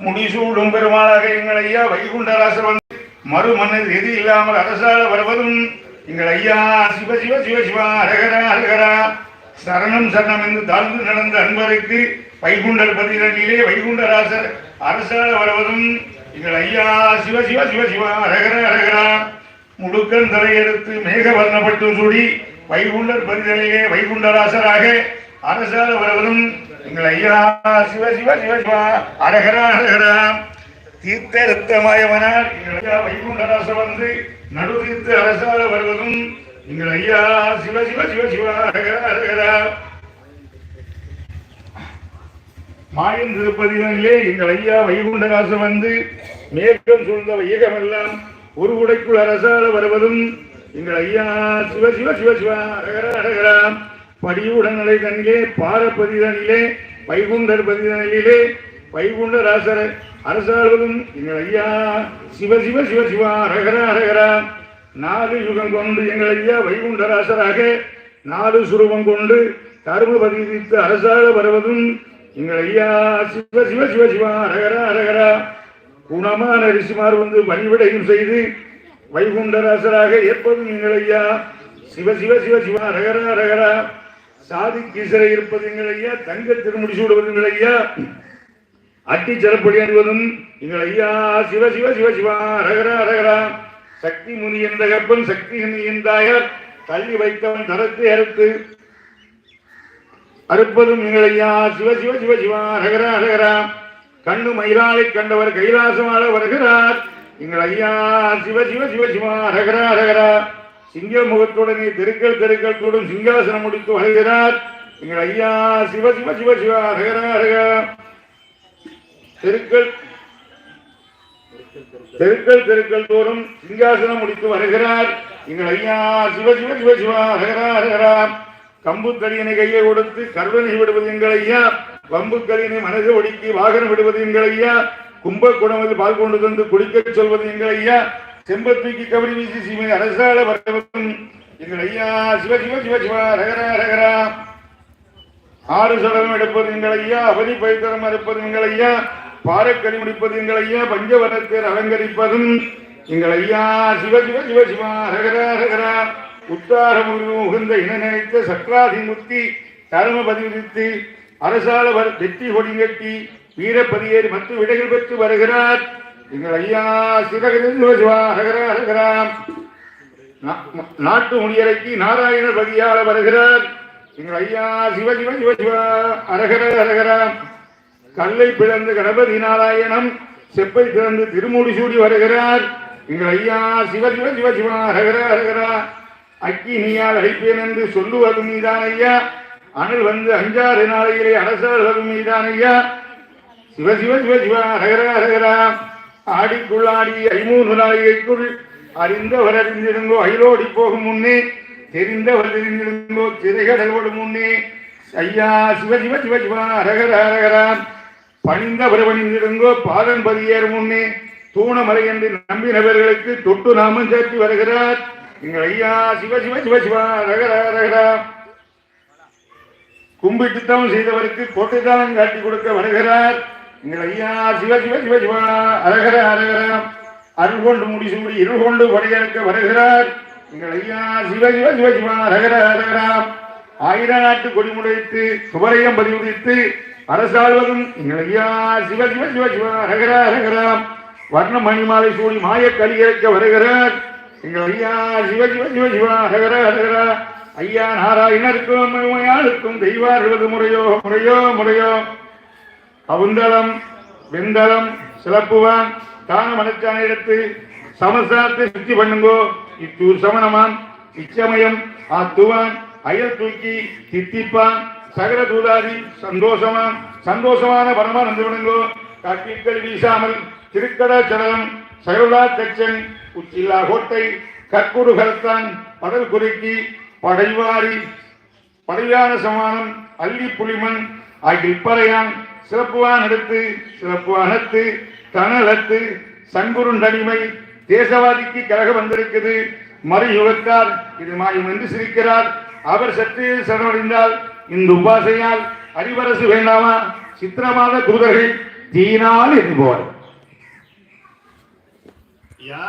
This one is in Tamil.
முடிசூடும் பெருமாளாக எங்கள் ஐயா வைகுண்டராசர் வந்து மறுமன்னர் எது இல்லாமல் அரசால வருவதும் எங்கள் ஐயா சிவ சிவ சிவ சிவா அரகரா அரகரா சரணம் சரணம் என்று தாழ்ந்து நடந்த அன்பருக்கு வைகுண்டர் பதினிலே வைகுண்டராசர் அரசால வருவதும் எங்கள் ஐயா சிவ சிவ சிவ சிவா அரகரா அரகரா முடுக்கன் தலையெடுத்து மேக வர்ணப்பட்டு சூடி வைகுண்டர் வைகுண்ட வைகுண்டராசராக அரசால வருவதும் எங்கள் ஐயா சிவ சிவ சிவ சிவா அரகரா அரகரா. தீர்த்தமாயவனார் எங்கள் ஐயா வைகுண்டராசர் வந்து நடு தீர்த்த அரசால வருவதும் எங்கள் ஐயா சிவ சிவ சிவ சிவா அரகரா அரகரா. மாயன் திருப்பதியிலே எங்கள் ஐயா வைகுண்டராசர் வந்து மேற்கம் சூழ்ந்த வையகமெல்லாம் ஒரு உடைக்குள் அரசால வருவதும் எங்கள் ஐயா சிவ சிவ சிவ சிவா அரகரா அரகரா. படியுடனலை தனிலே பாரப்பதிதனிலே வைகுண்டர் வைகுண்ட வைகுண்டராசர் அரசாள்வதும் எங்கள் ஐயா சிவ சிவ சிவ சிவா அரகரா அரகரா நாலு யுகம் கொண்டு எங்கள் ஐயா வைகுண்டராசராக நாலு சுரூபம் கொண்டு கருமபதி பதிவித்து அரசாக வருவதும் எங்கள் ஐயா சிவ சிவ சிவ சிவா அரகரா அரகரா குணமான ரிஷிமார் வந்து வழிவிடையும் செய்து வைகுண்டராசராக ஏற்பதும் எங்கள் ஐயா சிவ சிவ சிவ சிவா ரகரா அரகரா சாதி கீசரை இருப்பது எங்கள் ஐயா தங்க திருமுடி சூடுவது எங்கள் ஐயா அட்டி சிறப்படி அணிவதும் எங்கள் ஐயா சிவ சிவ சிவ சிவா ரகரா ரகரா சக்தி முனி என்ற கப்பன் சக்தி முனி என்றாயர் தள்ளி வைத்தவன் தரத்து அறுத்து அறுப்பதும் எங்கள் ஐயா சிவ சிவ சிவ சிவா ரகரா ரகரா கண்ணு மயிலாளை கண்டவர் கைலாசமாக வருகிறார். எங்கள் ஐயா சிவ சிவ சிவ சிவா ரகரா ரகரா சிங்க முகத்துடனே தெருக்கள் தெருக்கள் கூடும் சிங்காசனம் முடித்து வருகிறார். எங்கள் ஐயா சிவ சிவ சிவ சிவா அரகரா தெருக்கள் தெருக்கள் தெருக்கள் தோறும் சிங்காசனம் முடித்து வருகிறார். எங்கள் ஐயா சிவ சிவ சிவ சிவா ஹரஹரா ஹரஹரா கையை கொடுத்து கர்வனை விடுவது எங்கள் ஐயா. வம்பு மனதை ஒடுக்கி வாகனம் விடுவது எங்கள் ஐயா. கும்ப பால் கொண்டு தந்து குடிக்க சொல்வது எங்கள் ஐயா. செம்பத்துக்கு கபடி வீசி சீமை அரசால வரவதும் எங்கள் ஐயா சிவ சிவ சிவ சிவா ரகரா ரகரா. ஆறு சடலம் எடுப்பது எங்கள் ஐயா அவதி பைத்தரம் அறுப்பது எங்கள் ஐயா பாரக்கறி முடிப்பது எங்கள் ஐயா பஞ்சவரத்தில் அலங்கரிப்பதும் எங்கள் ஐயா சிவ சிவ சிவ சிவா ரகரா ரகரா. உத்தார முருகு இன நினைத்த சக்கராதி முத்தி தரும பதிவித்து அரசால வெற்றி கொடி கட்டி வீரப்பதியேறி மத்து விடைகள் பெற்று வருகிறார். எங்கள் ஐயா சிவகரி நா- நாட்டு முனியரைக்கு நாராயண பதியால் வருகிறார். எங்கள் ஐயா சிவ சிவ சிவ சிவா அரகர அரகரா கல்லை பிளந்து கணபதி நாராயணம் செப்பை பிறந்து திருமூடி சூடி வருகிறார். எங்கள் ஐயா சிவ சிவ சிவ சிவா அரகர அரகரா அக்கி நீயால் அழைப்பேன் என்று சொல்லுவதும் மீதான் ஐயா அனல் வந்து அஞ்சாறு நாளையிலே அரசாள்வதும் மீதான் ஐயா சிவ சிவ சிவ சிவா ஹரஹர ஆடிக்குள்ளாடி ஐமூனு நாளிகைக்குள் அறிந்தவர் அறிந்திருந்தோ அயிலோடி போகும் முன்னே தெரிந்தவர் தெரிந்திருங்கோ திரைகடலோடு முன்னே. ஐயா சிவ சிவ சிவ சிவா அரகர அரகரான் பணிந்தவர் பணிந்திருந்தோ பாதன் பதியேறு முன்னே. தூணமலை என்று நம்பினவர்களுக்கு தொட்டு நாமம் சேர்த்து வருகிறார். எங்கள் ஐயா சிவ சிவ சிவ சிவா ஹரஹர ஹரஹரா கும்பிட்டுத்தான் செய்தவருக்கு கோட்டைதான் காட்டி கொடுக்க வருகிறார். எங்கள் ஐயா சிவ சிவ சிவ சிவா. அரகர அரகர. அருள் கொண்டு முடிசூடி இருள் கொண்டு படையெடுக்க வருகிறார். எங்கள் ஐயா சிவ சிவ சிவ சிவா. அரகர அரகர. ஆயிர நாட்டு கொடி முடைத்து சுவரையம் பதிவுடித்து அரசாள்வதும் எங்கள் ஐயா சிவ சிவ சிவ சிவா. அரகர அரகர. வர்ண மணிமாலை சூடி மாய கலியேற்க வருகிறார். எங்கள் ஐயா சிவ சிவ சிவ சிவா. அரகர அரகரா. ஐயா நாராயணருக்கும் உண்மையாளுக்கும் முறையோ முறையோ முறையோ. அவுந்தளம் வெந்தளம் சிலப்புவான் தான மனச்சான எடுத்து சமசாத்தை சுத்தி பண்ணுங்கோ. இத்தூர் சமணமான் இச்சமயம் ஆத்துவான் அயல் தூக்கி தித்திப்பான் சகல தூதாதி சந்தோஷமான் சந்தோஷமான பரமா நந்து விடுங்கோ. காக்கீக்கள் வீசாமல் திருக்கடாச்சலம் சகலா தச்சன் உச்சில்லா கோட்டை கற்குடு கருத்தான் படல் குறுக்கி படைவாரி படையான சமானம் அள்ளி புலிமன் ஆகிய இப்பறையான் சிறப்புவான் எடுத்து சிறப்புவானத்து தனலத்து சங்குருண்டடிமை தேசவாதிக்கு கழகம் வந்திருக்குது. மறுயுகத்தார் இது மாயம் என்று சிரிக்கிறார். அவர் சற்றே சரணடைந்தால் இந்த உபாசையால் அறிவரசு வேண்டாமா? சித்திரமான தூதர்கள் தீனால் என்பவர் யா